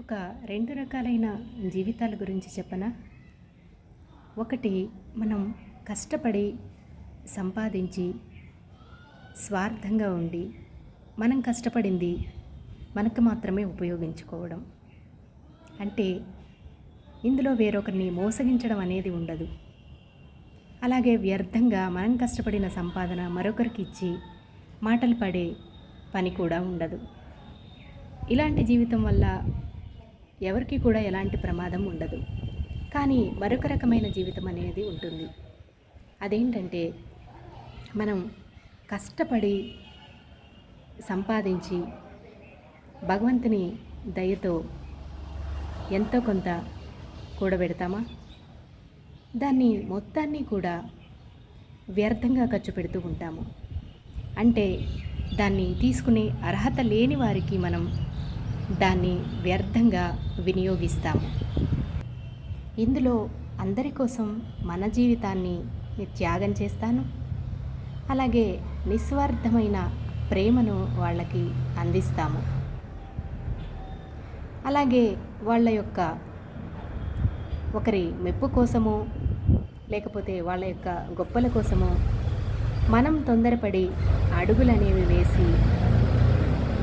ఒక రెండు రకాలైన జీవితాల గురించి చెప్పనా? ఒకటి మనం కష్టపడి సంపాదించి స్వార్థంగా ఉండి మనం కష్టపడింది మనకు మాత్రమే ఉపయోగించుకోవడం. అంటే ఇందులో వేరొకరిని మోసగించడం అనేది ఉండదు. అలాగే వ్యర్థంగా మనం కష్టపడిన సంపాదన మరొకరికి ఇచ్చి మాటలు పడే పని కూడా ఉండదు. ఇలాంటి జీవితం వల్ల ఎవరికి కూడా ఎలాంటి ప్రమాదం ఉండదు. కానీ మరొక రకమైన జీవితం అనేది ఉంటుంది. అదేంటంటే మనం కష్టపడి సంపాదించి భగవంతుని దయతో ఎంతో కొంత కూడబెడతామా? దాన్ని మొత్తాన్ని కూడా వ్యర్థంగా ఖర్చు పెడుతూ ఉంటాము. అంటే దాన్ని తీసుకునే అర్హత లేని వారికి మనం దాన్ని వ్యర్థంగా వినియోగిస్తాము. ఇందులో అందరి కోసం మన జీవితాన్ని త్యాగం చేస్తాను. అలాగే నిస్వార్థమైన ప్రేమను వాళ్ళకి అందిస్తాము. అలాగే వాళ్ళ యొక్క ఒకరి మెప్పు కోసము లేకపోతే వాళ్ళ యొక్క గొప్పల కోసమో మనం తొందరపడి అడుగులు అనేవి వేసి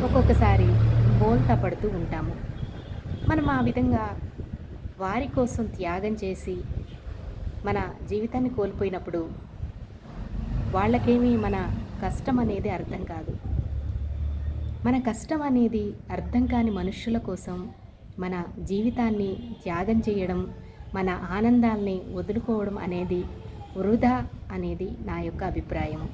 ఒక్కొక్కసారి బోల్తా పడుతూ ఉంటాము. మనం ఆ విధంగా వారి కోసం త్యాగం చేసి మన జీవితాన్ని కోల్పోయినప్పుడు వాళ్ళకేమీ మన కష్టం అనేది అర్థం కాదు. మన కష్టం అనేది అర్థం కాని మనుషుల కోసం మన జీవితాన్ని త్యాగం చేయడం మన ఆనందాల్ని వదులుకోవడం అనేది వృధా అనేది నా యొక్క అభిప్రాయం.